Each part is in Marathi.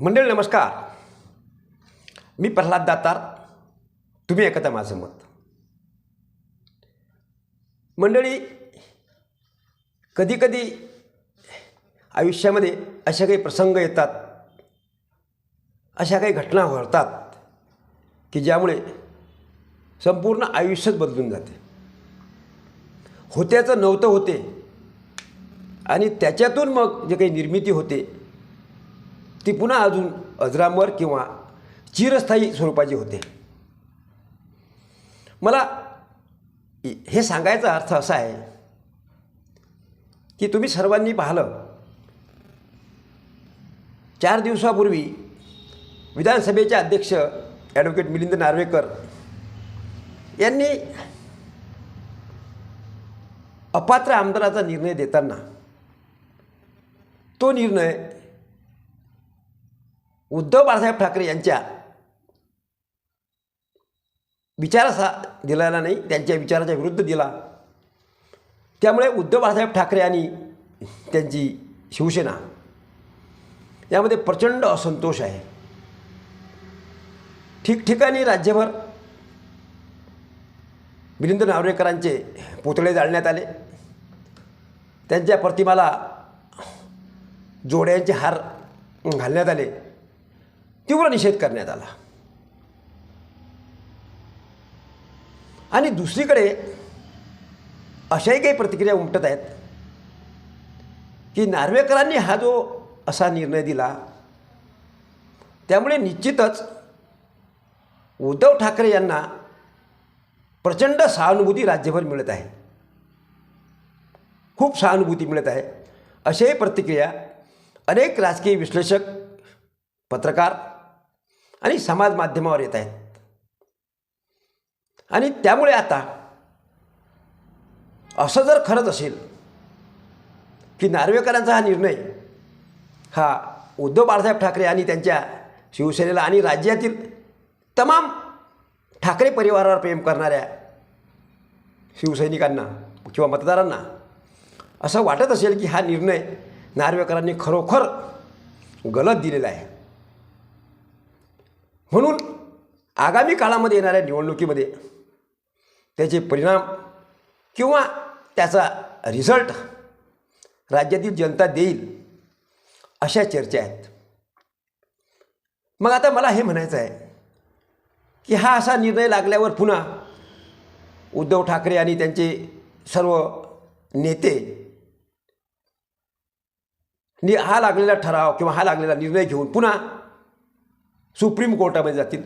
मंडळी नमस्कार. मी प्रल्हाद दातार. तुम्ही ऐकता माझं मत. मंडळी कधीकधी आयुष्यामध्ये अशा काही प्रसंग येतात अशा काही घटना घडतात की ज्यामुळे संपूर्ण आयुष्यच बदलून जाते. होत्याचं नव्हतं होते आणि त्याच्यातून मग जे काही निर्मिती होते ती पुन्हा अजून अजरामर किंवा चिरस्थायी स्वरूपाची होते. मला हे सांगायचा अर्थ असा आहे की तुम्ही सर्वांनी पाहिलं चार दिवसापूर्वी विधानसभेचे अध्यक्ष ॲडव्होकेट मिलिंद नार्वेकर यांनी अपात्र आमदाराचा निर्णय देताना तो निर्णय उद्धव बाळासाहेब ठाकरे यांच्या विचाराचा दिलेला नाही त्यांच्या विचाराच्या विरुद्ध दिला. त्यामुळे उद्धव बाळासाहेब ठाकरे आणि त्यांची शिवसेना यामध्ये प्रचंड असंतोष आहे. ठिकठिकाणी राज्यभर मिलिंद नावरेकरांचे पुतळे जाळण्यात आले. त्यांच्या प्रतिमाला जोड्यांचे हार घालण्यात आले. तीव्र निषेध करण्यात आला. आणि दुसरीकडे अशाही काही प्रतिक्रिया उमटत आहेत की नार्वेकरांनी हा जो असा निर्णय दिला त्यामुळे निश्चितच उद्धव ठाकरे यांना प्रचंड सहानुभूती राज्यभर मिळत आहे. खूप सहानुभूती मिळत आहे. अशाही प्रतिक्रिया अनेक राजकीय विश्लेषक पत्रकार आणि समाज माध्यमावर येत आहेत. आणि त्यामुळे आता असं जर खरंच असेल की नार्वेकरांचा हा निर्णय हा उद्धव बाळासाहेब ठाकरे आणि त्यांच्या शिवसेनेला आणि राज्यातील तमाम ठाकरे परिवारावर प्रेम करणाऱ्या शिवसैनिकांना किंवा मतदारांना असं वाटत असेल की हा निर्णय नार्वेकरांनी खरोखर गलत दिलेला आहे. म्हणून आगामी काळामध्ये येणाऱ्या निवडणुकीमध्ये त्याचे परिणाम किंवा त्याचा रिझल्ट राज्यातील जनता देईल अशा चर्चा आहेत. मग आता मला हे म्हणायचं आहे की हा असा निर्णय लागल्यावर पुन्हा उद्धव ठाकरे आणि त्यांचे सर्व नेते नि हा लागलेला ठराव किंवा हा लागलेला निर्णय घेऊन पुन्हा सुप्रीम कोर्टामध्ये जातील.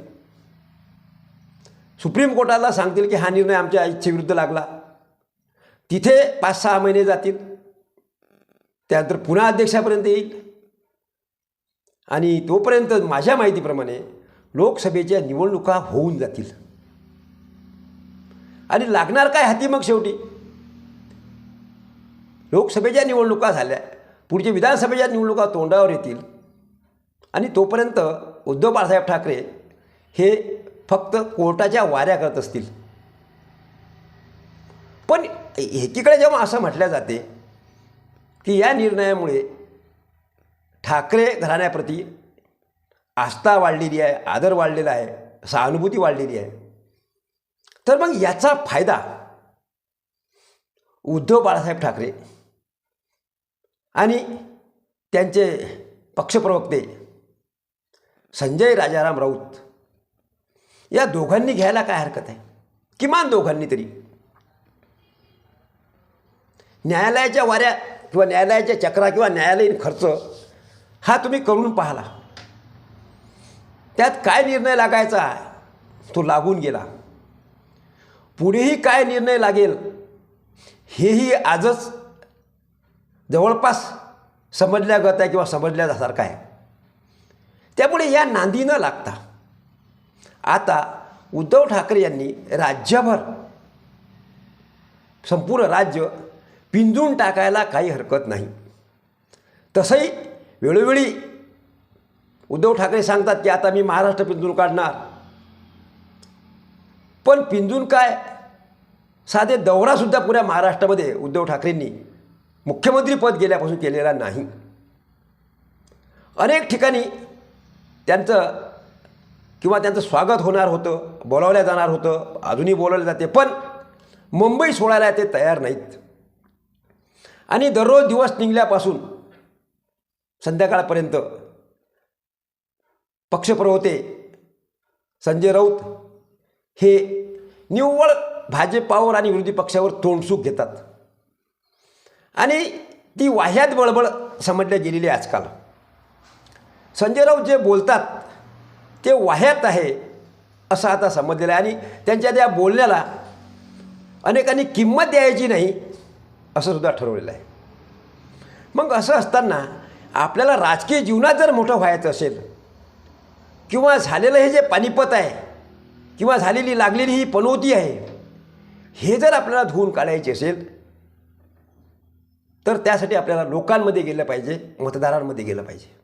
सुप्रीम कोर्टाला सांगतील की हा निर्णय आमच्या इच्छेविरुद्ध लागला. तिथे पाच सहा महिने जातील. त्यानंतर पुन्हा अध्यक्षापर्यंत येईल. आणि तोपर्यंत माझ्या माहितीप्रमाणे लोकसभेच्या निवडणुका होऊन जातील. आणि लागणार काय हाती मग शेवटी? लोकसभेच्या निवडणुका झाल्या. पुढच्या विधानसभेच्या निवडणुका तोंडावर येतील. आणि तोपर्यंत उद्धव बाळासाहेब ठाकरे हे फक्त कोर्टाच्या वाऱ्या करत असतील. पण एकीकडे जेव्हा असं म्हटलं जाते की या निर्णयामुळे ठाकरे घराण्याप्रती आस्था वाढलेली आहे आदर वाढलेला आहे सहानुभूती वाढलेली आहे. तर मग याचा फायदा उद्धव बाळासाहेब ठाकरे आणि त्यांचे पक्षप्रवक्ते संजय राजाराम राऊत. या दोघांनी घ्यायला काय हरकत आहे? किमान दोघांनी तरी. न्यायालयाच्या वाऱ्या किंवा न्यायालयाच्या चक्रा किंवा न्यायालयीन खर्च हा तुम्ही करून पाहिला. त्यात काय निर्णय लागायचा तो लागून गेला. पुढेही काय निर्णय लागेल? हेही आजच जवळपास समजल्यागत आहे किंवा समजल्यासारखं आहे. त्यामुळे या नांदी न लागता आता उद्धव ठाकरे यांनी राज्यभर संपूर्ण राज्य पिंजून टाकायला काही हरकत नाही. तसंही वेळोवेळी उद्धव ठाकरे सांगतात की आता मी महाराष्ट्र पिंजून काढणार. पण पिंजून काय? साधे दौरासुद्धा पुऱ्या महाराष्ट्रामध्ये उद्धव ठाकरेंनी मुख्यमंत्रीपद गेल्यापासून केलेला नाही. अनेक ठिकाणी त्यांचं किंवा त्यांचं स्वागत होणार होतं बोलावलं जाणार होतं अजूनही बोलावलं जाते पण मुंबई सोडायला ते तयार नाहीत. आणि दररोज दिवस निघल्यापासून संध्याकाळपर्यंत पक्षप्रवते संजय राऊत हे निव्वळ भाजपावर आणि विरोधी पक्षावर तोंडसूक घेतात. आणि ती वाह्यात बळबळ समजल्या गेलेली आजकाल. संजय राऊत जे बोलतात ते वाह्यात आहे असं आता समजलेलं आहे. आणि त्यांच्या त्या बोलण्याला अनेकांनी किंमत द्यायची नाही असं सुद्धा ठरवलेलं आहे. मग असं असताना आपल्याला राजकीय जीवनात जर मोठं व्हायचं असेल किंवा झालेलं हे जे पानिपत आहे किंवा झालेली लागलेली ही पनोती आहे हे जर आपल्याला धुवून काढायचे असेल तर त्यासाठी आपल्याला लोकांमध्ये गेलं पाहिजे मतदारांमध्ये गेलं पाहिजे.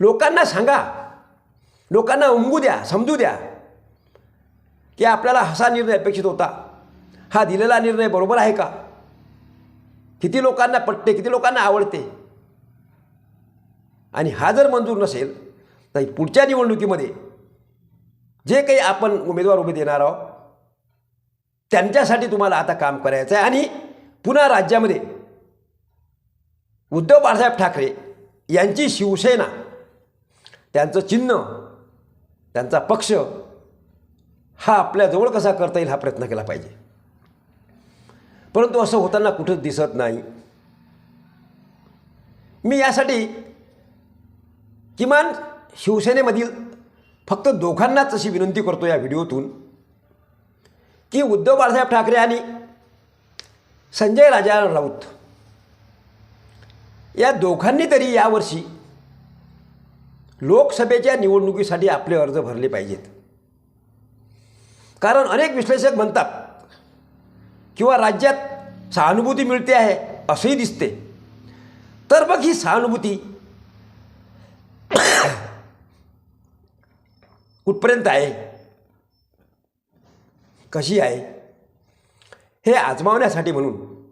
लोकांना सांगा. लोकांना उमगू द्या समजू द्या की आपल्याला असा निर्णय अपेक्षित होता. हा दिलेला निर्णय बरोबर आहे का? किती लोकांना पटते किती लोकांना आवडते? आणि हा जर मंजूर नसेल तर पुढच्या निवडणुकीमध्ये जे काही आपण उमेदवार उभे देणार आहोत त्यांच्यासाठी तुम्हाला आता काम करायचं आहे. आणि पुन्हा राज्यामध्ये उद्धव बाळासाहेब ठाकरे यांची शिवसेना त्यांचं चिन्ह त्यांचा पक्ष हा आपल्याजवळ कसा करता येईल हा प्रयत्न केला पाहिजे. परंतु असं होताना कुठंच दिसत नाही. मी यासाठी किमान शिवसेनेमधील फक्त दोघांनाच अशी विनंती करतो या व्हिडिओतून की उद्धव बाळासाहेब ठाकरे आणि संजय राजा राऊत या दोघांनी तरी यावर्षी लोकसभेच्या निवडणुकीसाठी आपले अर्ज भरले पाहिजेत. कारण अनेक विश्लेषक म्हणतात किंवा राज्यात सहानुभूती मिळते आहे असंही दिसते. तर मग ही सहानुभूती कुठपर्यंत आहे? कशी आहे? हे आजमावण्यासाठी म्हणून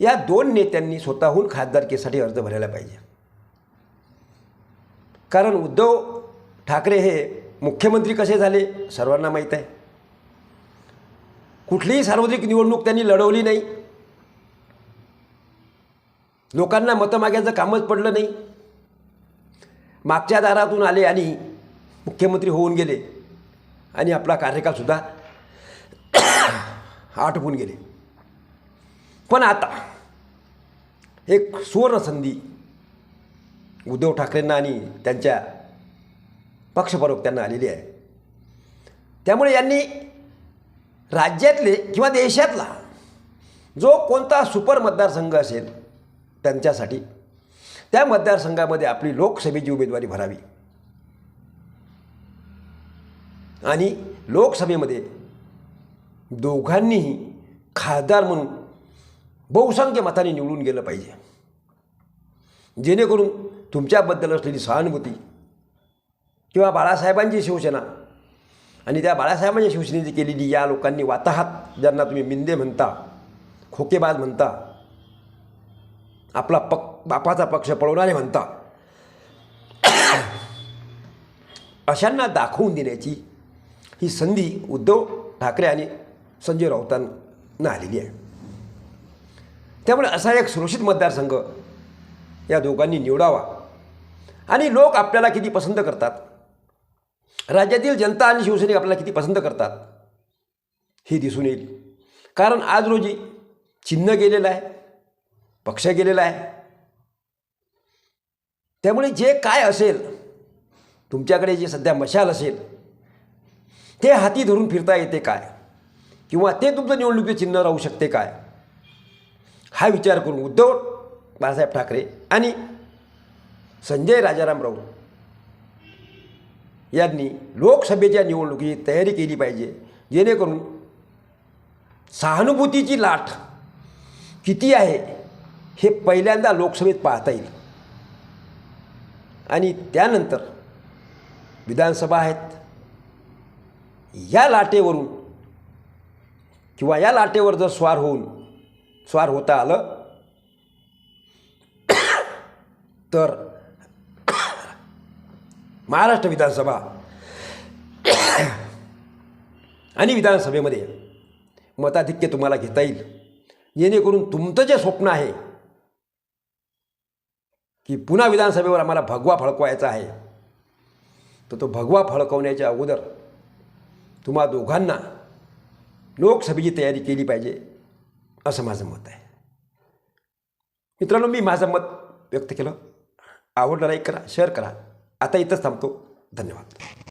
या दोन नेत्यांनी स्वतःहून खासदारकीसाठी अर्ज भरायला पाहिजे. कारण उद्धव ठाकरे हे मुख्यमंत्री कसे झाले सर्वांना माहीत आहे. कुठलीही सार्वत्रिक निवडणूक त्यांनी लढवली नाही. लोकांना मतं मागायचं कामच पडलं नाही. मागच्या दारातून आले आणि मुख्यमंत्री होऊन गेले. आणि आपला कार्यकालसुद्धा आटपून गेले. पण आता एक सुवर्ण संधी उद्धव ठाकरेंना आणि त्यांच्या पक्षप्रवक्त्यांना आलेली आहे. त्यामुळे यांनी राज्यातले किंवा देशातला जो कोणता सुपर मतदारसंघ असेल त्यांच्यासाठी त्या मतदारसंघामध्ये आपली लोकसभेची उमेदवारी भरावी. आणि लोकसभेमध्ये दोघांनीही खासदार म्हणून बहुसंख्य मताने निवडून गेलं पाहिजे. जेणेकरून तुमच्याबद्दल असलेली सहानुभूती किंवा बाळासाहेबांची शिवसेना. आणि त्या बाळासाहेबांच्या शिवसेनेची केलेली या लोकांनी वाताहात ज्यांना तुम्ही मिंदे म्हणता खोकेबाज म्हणता आपला पक बापाचा पक्ष पळवणारे म्हणता अशांना दाखवून देण्याची ही संधी उद्धव ठाकरे आणि संजय राऊतांना आलेली आहे. त्यामुळे असा एक सुरक्षित मतदारसंघ या दोघांनी निवडावा. आणि लोक आपल्याला किती पसंत करतात? राज्यातील जनता आणि शिवसैनिक आपल्याला किती पसंत करतात? हे दिसून येईल. कारण आज रोजी चिन्ह गेलेलं आहे पक्ष गेलेला आहे. त्यामुळे जे काय असेल तुमच्याकडे जे सध्या मशाल असेल ते हाती धरून फिरता येते काय? किंवा ते तुमचं निवडणुकीचे चिन्ह राहू शकते काय? हा विचार करून उद्धव बाळासाहेब ठाकरे आणि संजय राजाराम राऊत यांनी लोकसभेच्या निवडणुकीची तयारी केली पाहिजे. जेणेकरून सहानुभूतीची लाट किती आहे हे पहिल्यांदा लोकसभेत पाहता येईल. आणि त्यानंतर विधानसभा आहेत. या लाटेवरून किंवा या लाटेवर जर स्वार होऊन स्वार होता आलं तर महाराष्ट्र विधानसभा आणि विधानसभेमध्ये मताधिक्य तुम्हाला घेता येईल. जेणेकरून तुमचं जे स्वप्न आहे की पुन्हा विधानसभेवर आम्हाला भगवा फळकवायचा आहे तर तो भगवा फळकवण्याच्या अगोदर तुम्हा दोघांना लोकसभेची तयारी केली पाहिजे असं माझं मत आहे. मित्रांनो मी माझं मत व्यक्त केलं. आवडलं लाईक करा शेअर करा. आता इथंच थांबतो. धन्यवाद.